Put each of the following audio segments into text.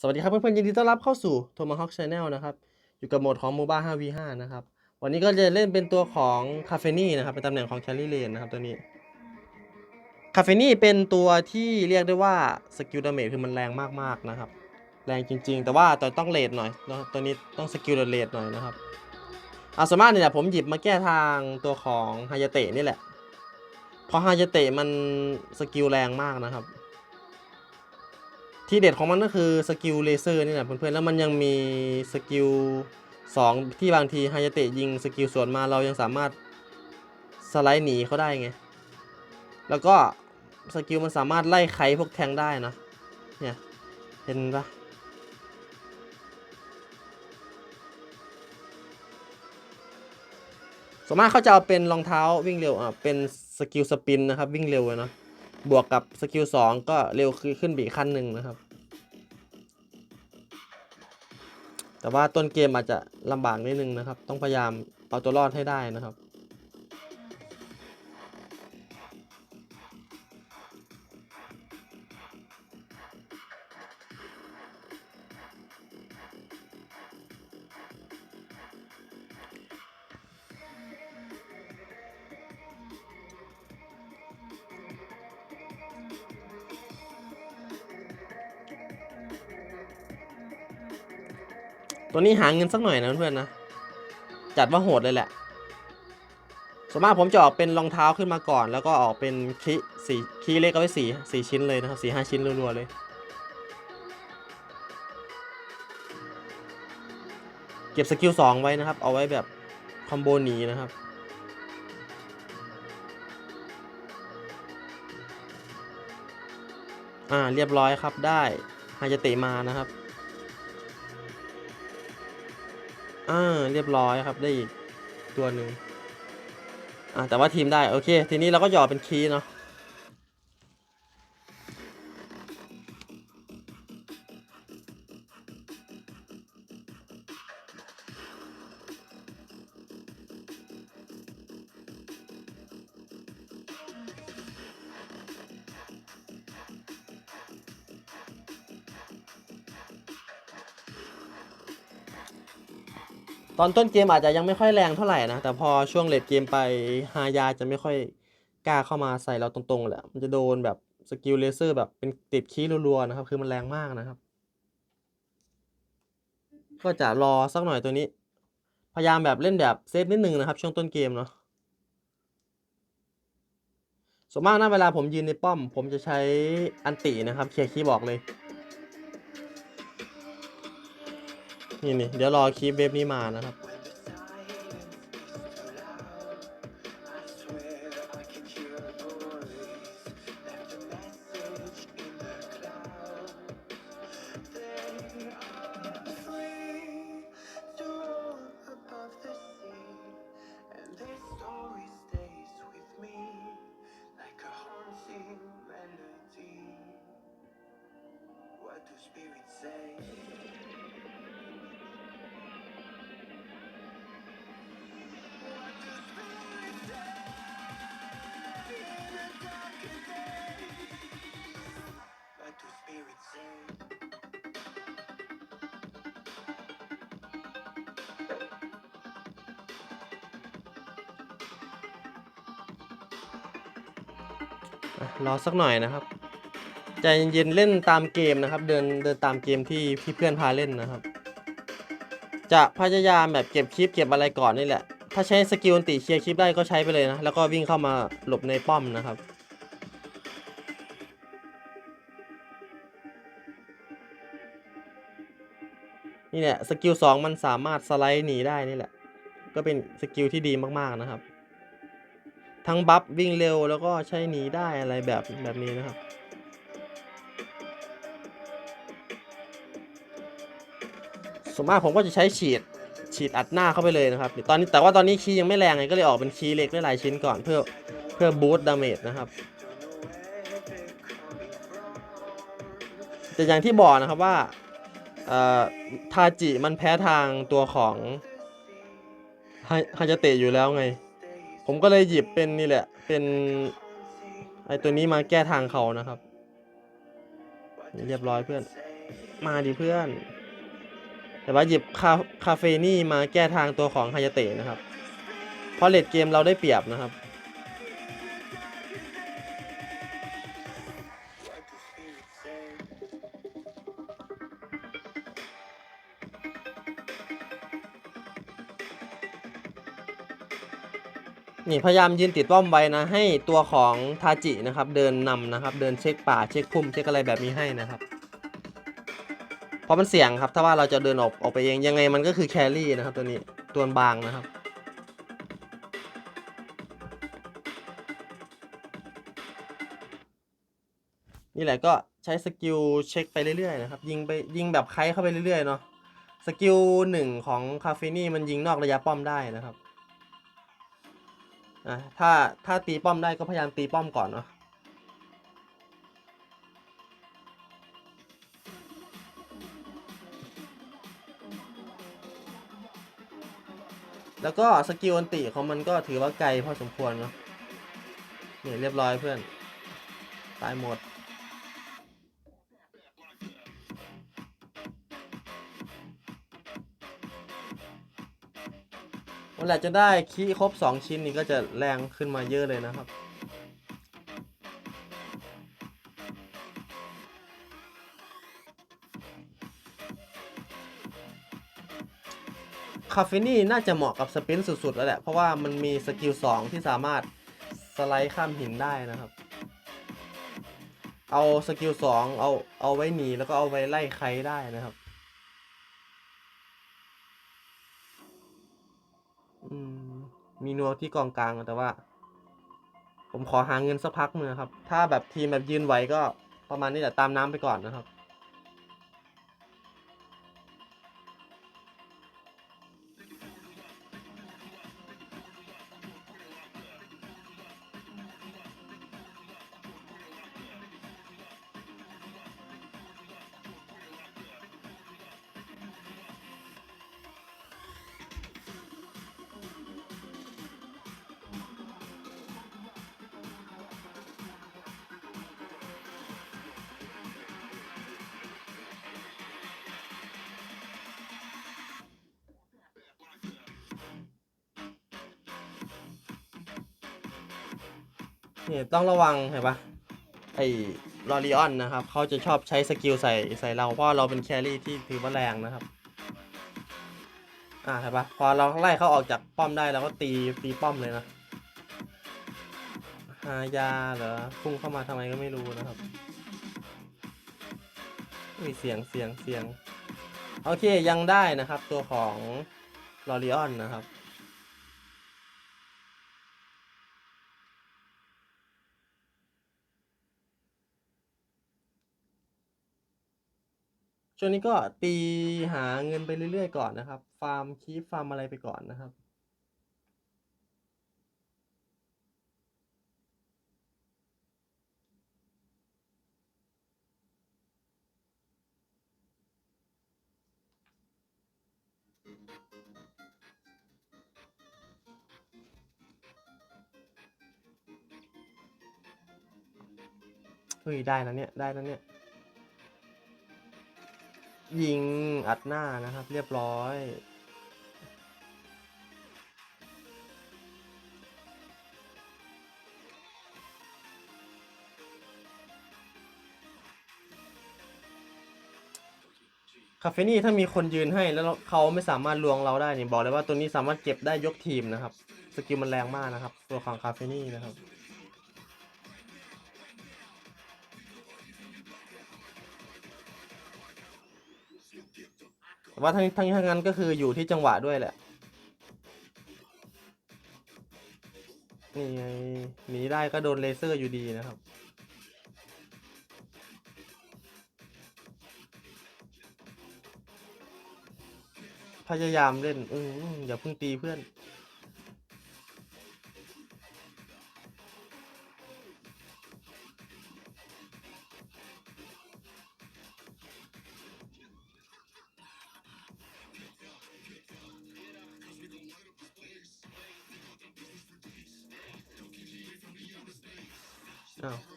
สวัสดีครับเพื่อนๆยินดีต้อนรับเข้าสู่ Tomahawk Channel นะครับ อยู่กับโหมดของ MOBA 5v5 นะครับ วันนี้ก็จะเล่นเป็นตัวของคาเฟนี่นะครับ เป็นตำแหน่งของ Carry Lane นะครับตัวนี้คาเฟนี่เป็นตัวที่เรียกได้ว่าสกิลดาเมจคือมันแรงมากๆนะครับ แรงจริง ๆ แต่ว่าต,ต้องเลทหน่อยนะตัวนี้ต้องสกิลเลทหน่อยนะครับอาสวนมากเนี่ยผมหยิบมาแก้ทางตัวของฮายาเตะนี่แหละเพราะฮายาเตะมันสกิลแรงมากนะครับ ที่เด็ดของมันก็คือสกิลเลเซอร์นี่แหละเพื่อนๆแล้วมันยังมีสกิลสองที่บางทีฮายาเตะยิงสกิลสวนมาเรายังสามารถสไลด์หนีเขาได้ไง แล้วก็สกิลมันสามารถไล่ไขพวกแทงได้นะเนี่ยเห็นปะส่วนมากเขาจะเอาเป็นรองเท้าวิ่งเร็วอะเป็นสกิลสปินนะครับวิ่งเร็วอะเนาะ บวกกับสกิลสองก็เร็วขึ้นบีขั้นหนึ่งนะครับ แต่ว่าต้นเกมอาจจะลำบากนิดนึงนะครับ ต้องพยายามเอาตัวรอดให้ได้นะครับ ตัวนี้หาเงินสักหน่อยนะเพื่อนๆนะ จัดว่าโหดเลยแหละส่วนมากผมจะออกเป็นรองเท้าขึ้นมาก่อน แล้วก็ออกเป็นคีสี่คีเล็กเอาไว้สี่สี่ชิ้นเลยนะครับสี่ห้าชิ้นรัวๆเลย เก็บสกิลสองไว้นะครับ เอาไว้แบบคอมโบหนีนะครับอ่าเรียบร้อยครับได้ฮายาเตะมานะครับ อ่าเรียบร้อยครับได้อีกตัวหนึ่งอ่าแต่ว่าทีมได้ โอเค ทีนี้เราก็หย่อเป็นคีย์เนาะ ตอนต้นเกมอาจจะยังไม่ค่อยแรงเท่าไหร่นะ แต่พอช่วงเลดเกมไปฮายาจะไม่ค่อยกล้าเข้ามาใส่เราตรงๆแหละ มันจะโดนแบบสกิลเลเซอร์แบบเป็นติดคีย์รัวๆนะครับ คือมันแรงมากนะครับ ก็จะรอสักหน่อยตัวนี้ พยายามแบบเล่นแบบเซฟนิดนึงนะครับ ช่วงต้นเกมเนาะส่วนมากนะเวลาผมยืนในป้อม ผมจะใช้อันตินะครับ เคลียร์คีย์บอกเลย นี่นี่เดี๋ยวรอคลิปเว็บนี้มานะครับ What you. รอสักหน่อยนะครับ ใจเย็นๆเล่นตามเกมนะครับ เดินเดินตามเกมที่พี่เพื่อนพาเล่นนะครับ จะพยายามแบบเก็บคลิปเก็บอะไรก่อนนี่แหละ ถ้าใช้สกิลติเคลียร์คลิปได้ก็ใช้ไปเลยนะ แล้วก็วิ่งเข้ามาหลบในป้อมนะครับนี่แหละสกิลสองมันสามารถสไลด์หนีได้นี่แหละ ก็เป็นสกิลที่ดีมากๆนะครับ ทั้งบัฟวิ่งเร็วแล้วก็ใช้หนีได้อะไรแบบแบบนี้นะครับ ส่วนมากผมก็จะใช้ฉีดฉีดอัดหน้าเข้าไปเลยนะครับ ตอนนี้แต่ว่าตอนนี้คีย์ยังไม่แรงไงก็เลยออกเป็นคีย์เล็กได้หลายชิ้นก่อนเพื่อเพื่อบูสต์ดาเมจนะครับแต่อย่างที่บอกนะครับว่าทาจิมันแพ้ทางตัวของฮาฮายาเตะอยู่แล้วไง ผมก็เลยหยิบเป็นนี่แหละ เป็นไอตัวนี้มาแก้ทางเขานะครับ เรียบร้อยเพื่อน มาดิเพื่อน แต่ว่าหยิบคาคาเฟนี่มาแก้ทางตัวของฮายาเตะนะครับ เพราะเลดเกมเราได้เปรียบนะครับ นี่พยายามยืนติดป้อมไว้นะ ให้ตัวของทาจินะครับ เดินนำนะครับ เดินเช็คป่าเช็คพุ่มเช็คอะไรแบบนี้ให้นะครับเพราะมันเสี่ยงครับ ถ้าว่าเราจะเดินออกออกไปเองยังไงมันก็คือแครี่นะครับ ตัวนี้ตัวบางนะครับนี่แหละก็ใช้สกิลเช็คไปเรื่อยๆนะครับยิงไปยิงแบบไคเข้าไปเรื่อยๆเนาะสกิลหนึ่งของคาเฟนี่มันยิงนอกระยะป้อมได้นะครับ อะถ้าถ้าตีป้อมได้ก็พยายามตีป้อมก่อนเนาะแล้วก็สกิลอันติของมันก็ถือว่าไกลพอสมควรเนาะเนี่ยเรียบร้อยเพื่อน ตายหมด แหละจะได้คีย์ครบ 2 ชิ้นนี่ก็จะแรงขึ้นมาเยอะเลยนะครับ คาเฟนี่น่าจะเหมาะกับสปินสุดๆ แล้วแหละ เพราะว่ามันมีสกิล 2 ที่สามารถสไลด์ข้ามหินได้นะครับ เอาสกิล 2 เอาเอาไว้หนีแล้วก็เอาไว้ไล่ใครได้นะครับ มีนัวที่กองกลางแต่ว่า ผมขอหาเงินสักพักหนึงนะครับ ถ้าแบบทีมแบบยืนไหวก็ประมาณนี้แหละตามน้ำไปก่อนนะครับ นี่ต้องระวังเห็นปะไอ้ลอรีออนนะครับเขาจะชอบใช้สกิลใส่ใส่เราเพราะเราเป็นแครี่ที่ถือว่าแรงนะครับ อ่าเห็นปะพอเราไล่เขาออกจากป้อมได้เราก็ตีตีป้อมเลยนะหายาเหรอพุ่งเข้ามาทำไมก็ไม่รู้นะครับอุ้ยเสียงเสียงเสียง โอเคยังได้นะครับ ตัวของลอรีออนนะครับ ช่วงนี้ก็ตีหาเงินไปเรื่อยๆก่อนนะครับ ฟาร์มคีฟฟาร์มอะไรไปก่อนนะครับเฮ้ยได้นะเนี่ย ได้นะเนี่ย ยิงอัดหน้านะครับ เรียบร้อยคาเฟนี่ถ้ามีคนยืนให้แล้วเขาไม่สามารถลวงเราได้นี่บอกเลยว่าตัวนี้สามารถเก็บได้ยกทีมนะครับ สกิลมันแรงมากนะครับ ตัวของคาเฟนี่นะครับ แต่ว่าทั้งทั้งนี้ทั้งนั้นก็คืออยู่ที่จังหวะด้วยแหละ นี่ไงหนีได้ก็โดนเลเซอร์อยู่ดีนะครับพยายามเล่นอืมอย่าเพิ่งตีเพื่อน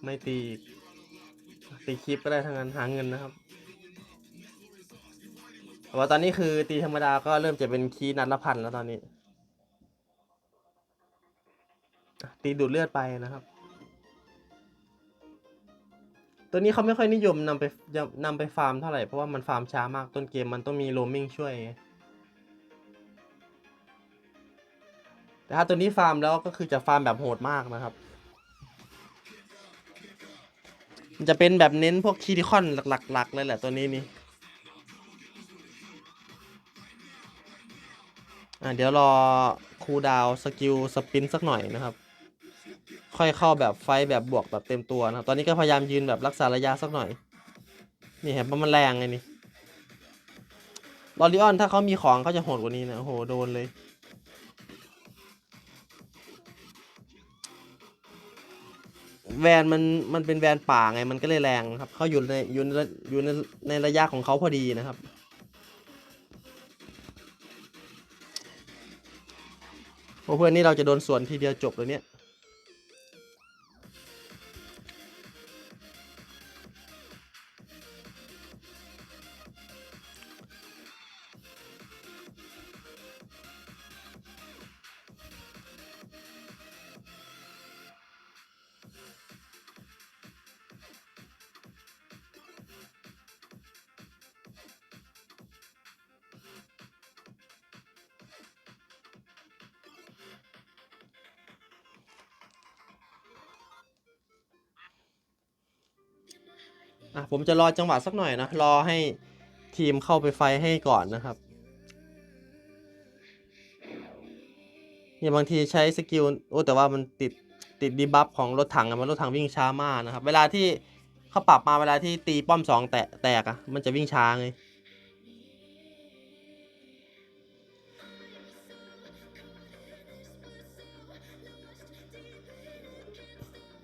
ไม่ตีตีคลิปก็ได้ทั้งนั้นหาเงินนะครับแต่ว่าตอนนี้คือตีธรรมดาก็เริ่มจะเป็นคีย์นัดละพันแล้วตอนนี้ ตีดูดเลือดไปนะครับ ตัวนี้เขาไม่ค่อยนิยมนำไปนำไปฟาร์มเท่าไหร่ เพราะว่ามันฟาร์มช้ามากต้นเกมมันต้องมีโรมมิ่งช่วยแต่ถ้าตัวนี้ฟาร์มแล้วก็คือจะฟาร์มแบบโหดมากนะครับ มันจะเป็นแบบเน้นพวกคีดิคอนหลักๆเลยแหละตัวนี้นี่อะเดี๋ยวรอคูดาวสกิลสปินสักหน่อยนะครับ ค่อยเข้าแบบไฟแบบบวกแบบเต็มตัวนะครับ ตอนนี้ก็พยายามยืนแบบรักษาระยะสักหน่อย นี่เห็นปะมันแรงไงนี่ลอริออนถ้าเขามีของเขาจะโหดกว่านี้นะโอ้โหโดนเลย แวนมันมันเป็นแวนป่าไงมันก็เลยแรงครับเขาอยู่ในอยู่ในอยู่ในในระยะของเขาพอดีนะครับ โอ้เพื่อนนี่เราจะโดนสวนทีเดียวจบเลยเนี่ย อะผมจะรอจังหวะสักหน่อยนะ รอให้ทีมเข้าไปไฟให้ก่อนนะครับเนี่ยบางทีใช้สกิลโอ้แต่ว่ามันติดติดดีบัฟของรถถังอะมันรถถังวิ่งช้ามากนะครับ เวลาที่เขาปรับมาเวลาที่ตีป้อมสองแตะแตกอะมันจะวิ่งช้าไง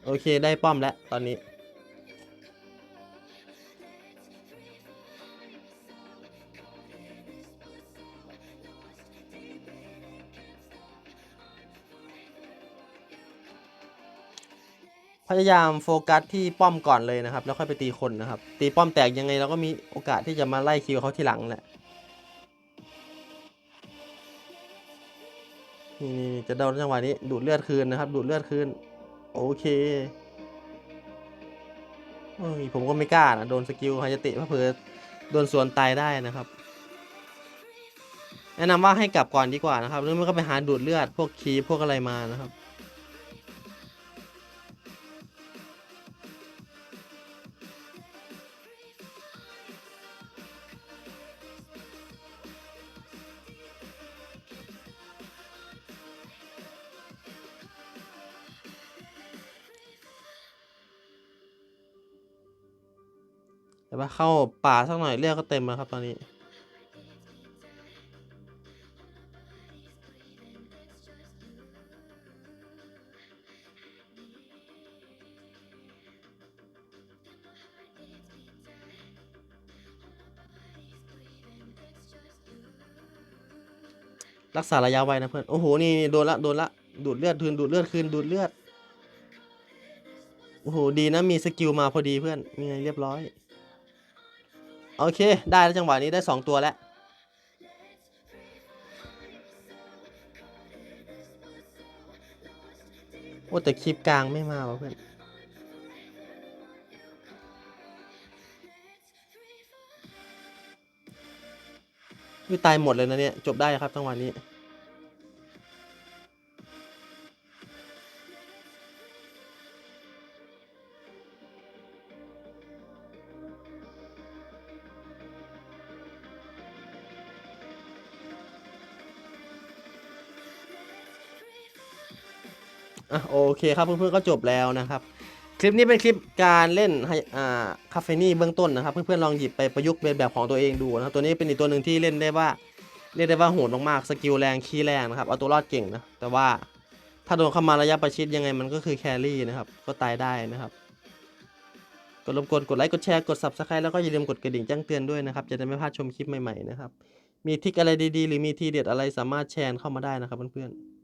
โอเคได้ป้อมแล้วตอนนี้ พยายามโฟกัสที่ป้อมก่อนเลยนะครับ แล้วค่อยไปตีคนนะครับ ตีป้อมแตกยังไงเราก็มีโอกาสที่จะมาไล่คิวเขาทีหลังแหละนี่นี่จะโดนจังหวะนี้ดูดเลือดคืนนะครับ ดูดเลือดคืน โอเคเอ้ยผมก็ไม่กล้านะโดนสกิลฮายาเตะเผื่อโดนสวนตายได้นะครับแนะนำว่าให้กลับก่อนดีกว่านะครับหรือไม่ก็ไปหาดูดเลือดพวกคีพวกอะไรมานะครับ เข้าป่าสักหน่อยเลือดก็เต็มแล้วครับตอนนี้รักษาระยะไว้นะเพื่อน โอ้โห นี่โดนละ โดนละ ดูดเลือดคืน ดูดเลือดคืน ดูดเลือด โอ้โห ดีนะ มีสกิลมาพอดีเพื่อน นี่ไงเรียบร้อย โอเค ได้แล้วจังหวะนี้ได้สองตัวแล้วโอ้แต่คลิปกลางไม่มาวะเพื่อนวิตายหมดเลยนะเนี่ย จบได้ครับจังหวะนี้ อะโอเคครับเพื่อนๆก็จบแล้วนะครับ คลิปนี้เป็นคลิปการเล่นให้อ่าคาเฟนี่เบื้องต้นนะครับ เพื่อนๆลองหยิบไปประยุกต์เป็นแบบของตัวเองดูนะครับตัวนี้เป็นอีกตัวหนึ่งที่เล่นได้ว่าเรียกได้ว่าโหดมากๆสกิลแรงคีย์แรงนะครับเอาตัวรอดเก่งนะแต่ว่าถ้าโดนเข้ามาระยะประชิดยังไงมันก็คือแครี่นะครับ ก็ตายได้นะครับกดรบกวนกดไลค์กดแชร์กด subscribe แล้วก็อย่าลืมกดกระดิ่งแจ้งเตือนด้วยนะครับ จะได้ไม่พลาดชมคลิปใหม่ๆนะครับ มีทิกอะไรดีๆ หรือมีทีเด็ดอะไรสามารถแชร์เข้ามาได้นะครับเพื่อนๆ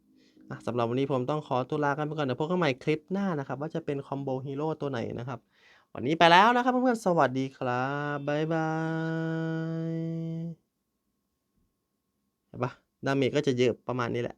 ะสำหรับวันนี้ผมต้องขอตัวลากันไปก่อนเดี๋ยวพบกันใหม่คลิปหน้านะครับ ว่าจะเป็นคอมโบฮีโร่ตัวไหนนะครับ วันนี้ไปแล้วนะครับเพื่อนๆสวัสดีครับบ๊ายบายเห็นปะดาเมจก็จะเยอะประมาณนี้แหละ